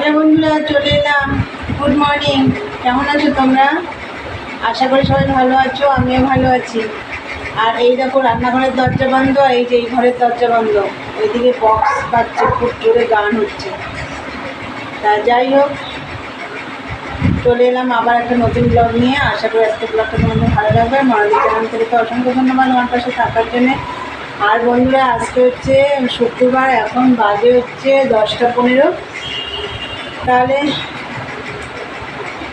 Hello বন্ধুরা, চলে এলাম। গুড মর্নিং কেমন আছো তোমরা? আশা করি সবাই ভালো আছো, আমিও ভালো আছি। আর এই দেখো, রান্নাঘরের দরজা বন্ধ, এই যে এই ঘরের দরজা বন্ধ। ওইদিকে বক্স বাজছে, খুব জোরে গান হচ্ছে। তা যাই হোক, চলে এলাম আবার একটা নতুন ব্লগ নিয়ে। আশা করি আজকে ব্লগটা তোমাদের ভালো লাগবে। মনালি চ্যানেল থেকে তো অসংখ্য ধন্যবাদ আমার পাশে থাকার জন্যে। আর বন্ধুরা, আজকে হচ্ছে শুক্রবার, এখন বাজে হচ্ছে দশটা পনেরো। তাহলে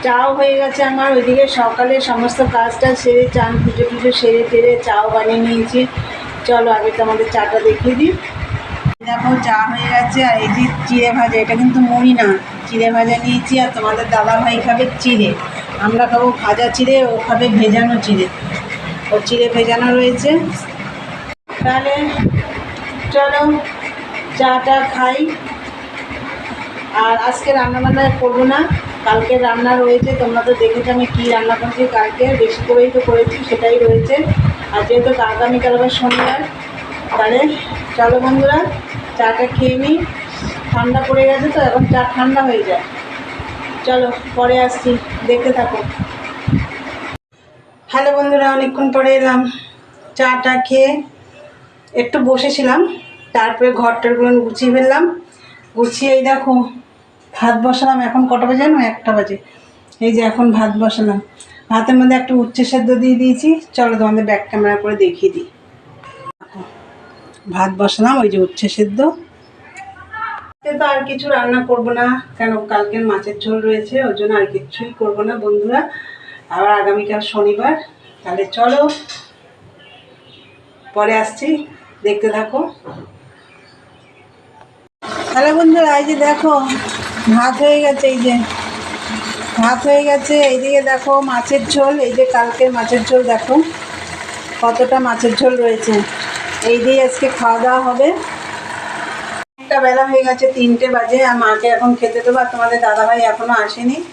চাও হয়ে গেছে আমার, ওইদিকে সকালে সমস্ত কাজটা সেরে চান, পুজো টুজো সেরে টেরে চাও বানিয়ে নিয়েছি। চলো আগে তো আমাদের চাটা দেখিয়ে দিই। দেখো, চা হয়ে গেছে, আর এই যে চিড়ে ভাজা, এটা কিন্তু মুড়ি না। চিড়ে ভাজা নিয়েছি, আর তোমাদের দাদা ভাই খাবে চিড়ে। আমরা খাব ভাজা চিড়ে, ও খাবে ভেজানো চিড়ে। ও চিড়ে ভেজানো রয়েছে। তাহলে চলো, চাটা খাই। আর আজকে রান্না বান্না করব না। কালকে রান্না রয়েছে, তোমরা তো দেখেছ আমি কী রান্না করছি কালকে। বেশি করেই তো করেছি, সেটাই রয়েছে। আর যেহেতু আগামীকাল আবার শনিবার, তাহলে চলো বন্ধুরা, চাটা খেয়ে নিই ঠান্ডা পড়ে গেছে তো, এখন চা ঠান্ডা হয়ে যায়। চলো, পরে আসছি, দেখতে থাকো। হ্যালো বন্ধুরা, অনেকক্ষণ পরে এলাম। চাটা খেয়ে একটু বসেছিলাম, তারপরে ঘরটারগুলো গুছিয়ে ফেললাম। গুছিয়ে এই দেখো ভাত বসালাম, এখন কটা বাজে জানো? একটা বাজে। এই যে এখন ভাত বসালাম। ভাতের মধ্যে একটা উচ্ছে সেদ্ধ দিয়ে দিয়েছি। চলো তোমাদের ব্যাক ক্যামেরা করে দেখিয়ে দিই। ভাত বসালাম, ওই যে উচ্ছে সেদ্ধ। তো আর কিছু রান্না করব না, কেন কালকের মাছের ঝোল রয়েছে, ওই জন্য আর কিছুই করব না বন্ধুরা। আবার আগামীকাল শনিবার, তাহলে চলো। পরে আসছি, দেখতে থাকো। হ্যালো বন্ধুরা, এই যে দেখো ভাত হয়ে গেছে, এই যে। ভাত হয়ে গেছে, এইদিকে দেখো মাছের ঝোল, এই যে কালকের মাছের ঝোল, দেখো। কতটা মাছের ঝোল রয়েছে। এই দিয়ে আজকে খাওয়া দাওয়া হবে। একটা বেলা হয়ে গেছে, তিনটে বাজে, আর মাকে এখন খেতে দেবো, আর তোমাদের দাদাভাই এখনও আসেনি।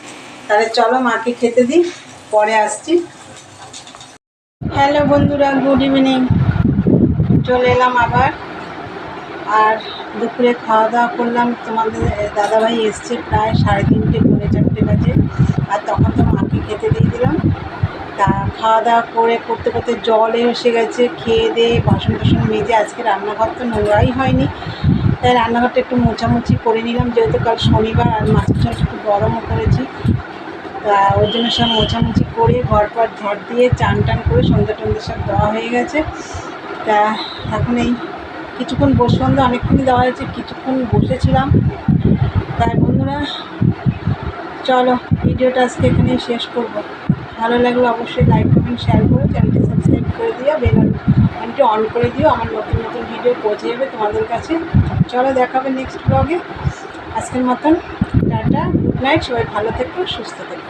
তাহলে চলো মাকে খেতে দিই, পরে আসছি। হ্যালো বন্ধুরা, গুড ইভিনিং। চলে এলাম আবার। আর দুপুরে খাওয়া দাওয়া করলাম। তোমাদের দাদাভাই এসছে প্রায় সাড়ে তিনটে, পৌনে চারটে বাজে। আর তখন তো মাকে খেতে দিয়ে দিলাম। তা খাওয়া দাওয়া করে করতে করতে জলে এসে গেছে, খেয়ে দিয়ে বাসন টাসন মেজে আজকে রান্নাঘর তো নোংরাই হয়নি। তাই রান্নাঘরটা একটু মোছামুছি করে নিলাম, যেহেতু কাল শনিবার আর মাছের ঝোল একটু গরমও করেছি তা ওই জন্য সব মোছামুছি করে ঘর পর ঝড় দিয়ে চান টান করে সন্ধ্যা টন্ধা সব দেওয়া হয়ে গেছে। তা এখন এই কিছুক্ষণ বসে বন্ধু অনেকক্ষণই দেওয়া হয়েছে, কিছুক্ষণ বসেছিলাম। তাই বন্ধুরা, চলো, ভিডিওটা আজকে এখানেই শেষ করব। ভালো লাগলে অবশ্যই লাইক কমেন্ট শেয়ার করো চ্যানেলটি সাবস্ক্রাইব করে দিও বেল আইকনটি অন করে দিও, আমার নতুন নতুন ভিডিও পৌঁছে যাবে তোমাদের কাছে। চলো, দেখাবে নেক্সট ব্লগে আজকের মতন, টাটা গুড নাইট সবাই ভালো থেকো, সুস্থ থেকো।